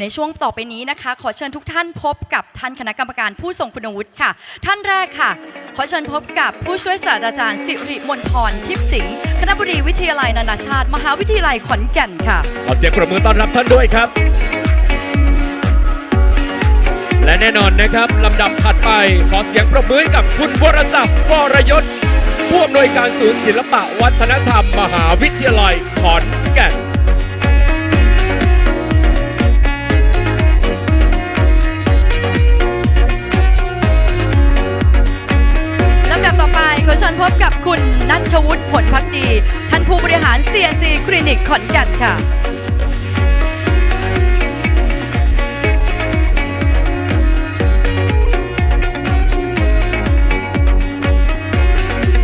ในช่วงต่อไปนี้นะคะ ขอเชิญทุกท่านพบกับท่านคณะกรรมการผู้ทรงคุณวุฒิค่ะ ท่านแรกค่ะ ขอเชิญพบกับผู้ช่วยศาสตราจารย์สิริมนทรทิพย์สิงห์คณะบดีวิทยาลัยนานาชาติ มหาวิทยาลัยขอนแก่นค่ะ ขอเสียงปรบมือต้อนรับท่านด้วยครับ และแน่นอนนะครับลำดับถัดไปขอเสียงปรบมือกับคุณวรศักดิ์วรยศผู้อำนวยการศูนย์ศิลปะวัฒนธรรม มหาวิทยาลัยขอนแก่น นัทวุฒิผลพักดี ท่านผู้บริหาร CNC คลินิกขอนแก่นค่ะ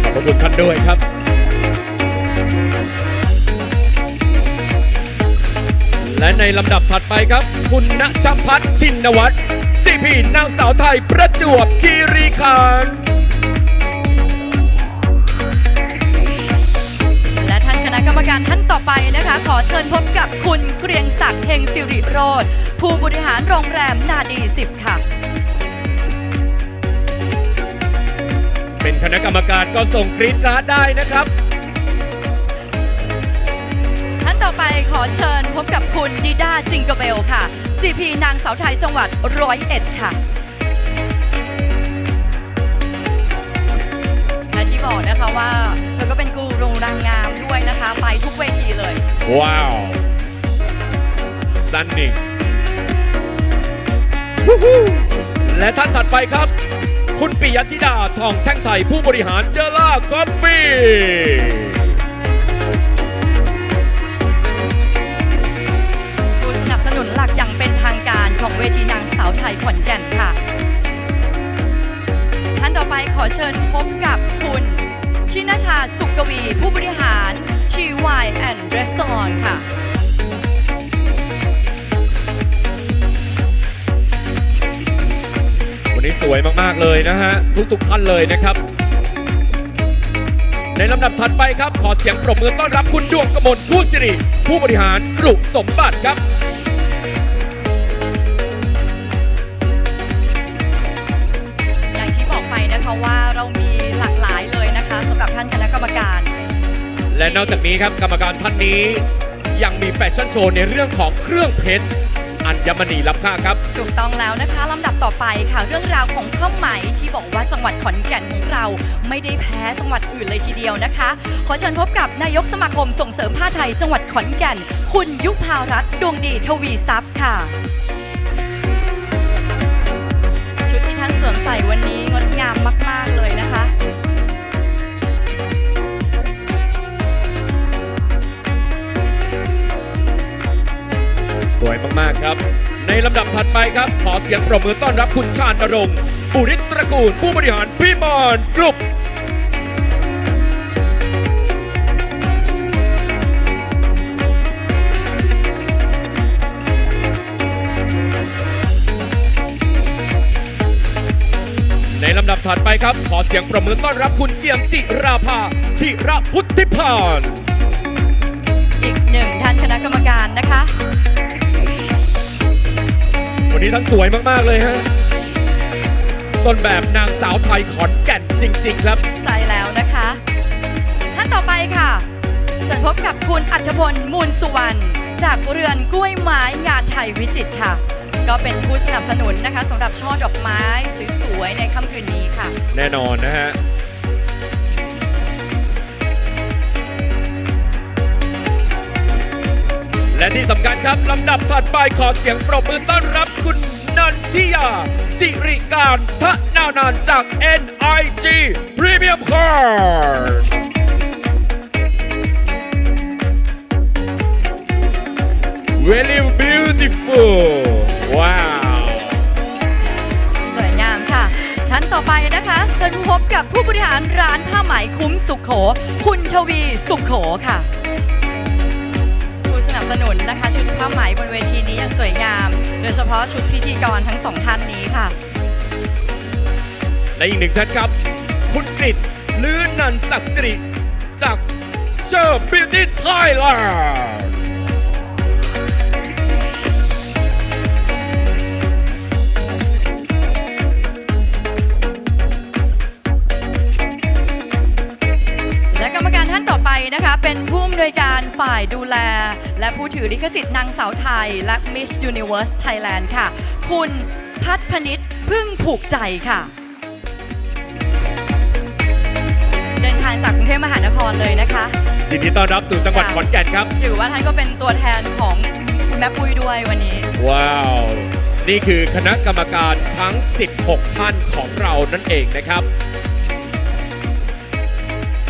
ขอบพระคุณท่านด้วยครับและในลำดับถัดไปครับ คุณณชพัฒน์ชินวัตรซีพีนางสาวไทยประจวบคีรีขันธ์ รรมการท่านต่อไปนะคะ ขอเชิญพบกับคุณเกรียงศักดิ์เฮงสิริโรธผู้บริหารโรงแรมนาดีสิบค่ะ เป็นคณะกรรมการก็ส่งกรีดการ์ดได้นะครับ ท่านต่อไปขอเชิญพบกับคุณดิดาจิงเกอร์เบลค่ะ CP นางสาวไทยจังหวัดร้อยเอ็ดค่ะและ นะคะไปทุกเวทีเลย ว้าวสันนิงและท่านถัดไปครับ คุณปิยธิดาทองแท่งไทยผู้บริหารเจล่ากาแฟผู้สนับสนุนหลักอย่างเป็นทางการของเวทีนางสาวไทยขอนแก่นค่ะ ท่านต่อไปขอเชิญพบกับคุณ ชินชาสุกวีผู้บริหารชีวายแอนด์รีสอร์ทค่ะวันนี้สวยมาก ๆ เลยนะฮะ ทุกๆท่านเลยนะครับ ในลำดับถัดไปครับ ขอเสียงปรบมือต้อนรับคุณดวงกมลผู้สิริ ผู้บริหารกรุสมบัติครับอย่างที่บอกไปนะคะว่าเรามีหลากหลายเลยนะคะสำหรับท่านคณะกรรมการ และนอกจากนี้ครับกรรมการท่านนี้ยังมีแฟชั่นโชว์ในเรื่องของเครื่องเพชรอัญมณีล้ำค่าครับ ถูกต้องแล้วนะคะลำดับต่อไปค่ะ เรื่องราวของข้าวไหมที่บอกว่าจังหวัดขอนแก่นของเรา ไม่ได้แพ้จังหวัดอื่นเลยทีเดียวนะคะ ขอเชิญพบกับนายกสมาคมส่งเสริมผ้าไทย จังหวัดขอนแก่น คุณยุพารัตน์ดวงดีทวีทรัพย์ค่ะ ชุดที่ท่านสวมใส่วันนี้งดงามมาก ๆ เลยนะคะ วยมาก ๆ ครับ ในลำดับถัดไปครับ ขอเสียงปรบมือต้อนรับคุณชาญนรงค์ปุริตระกูล ผู้บริหารพี่มอนกรุ๊ปในลำดับถัดไปครับ ขอเสียงปรบมือต้อนรับคุณเจียมจิราภาธิระพุทธิพานอีกหนึ่งท่านคณะกรรมการนะคะ นนี้ท่านสวยมาก ๆ เลยฮะ ต้นแบบนางสาวไทยขอนแก่นจริง ๆ ครับ ใช่แล้วนะคะ ท่านต่อไปค่ะเชิญพบกับคุณอัจพลมูลสุวรรณจากเรือนกล้วยไม้งานไทยวิจิตรค่ะ ก็เป็นผู้สนับสนุนนะคะสำหรับช่อดอกไม้สวยๆในค่ำคืนนี้ค่ะ แน่นอนนะฮะ และที่สำคัญครับลำดับถัดไปขอเสียงปรบมือต้อนรับคุณนันทิยา สิริการทะนานานจาก NIG Premium Card Very beautiful ว้าว สวยงามค่ะ ท่านต่อไปนะคะ เชิญพบกับผู้บริหารร้านผ้าไหมคุ้มสุขโข คุณทวีสุขโขค่ะผู้ สนุนนะคะ ชุดผ้าไหมบนเวทีนี้อย่างสวยงาม โดยเฉพาะชุดพิธีกรทั้งสองท่านนี้ค่ะ และอีกหนึ่งท่านครับ คุณกริตลื้อนันศักดิ์สิริจากเชอร์บิวตี้ไทยแลนด์ นต่อไปนะคะ เป็นผู้อำนวยการฝ่ายดูแล และผู้ถือลิขสิทธิ์นางสาวไทย และ Miss Universe Thailand ค่ะ คุณพัฒพนิษฐ์พึ่งผูกใจค่ะ เดินทางจากกรุงเทพมหานครเลยนะคะ ยินดีต้อนรับสู่จังหวัดค่ะขอนแก่นครับ ถือว่าท่านก็เป็นตัวแทนของคุณแม่ปุ้ยด้วยวันนี้ ว้าว นี่คือคณะกรรมการทั้ง 16 ท่านของเรานั่นเองนะครับ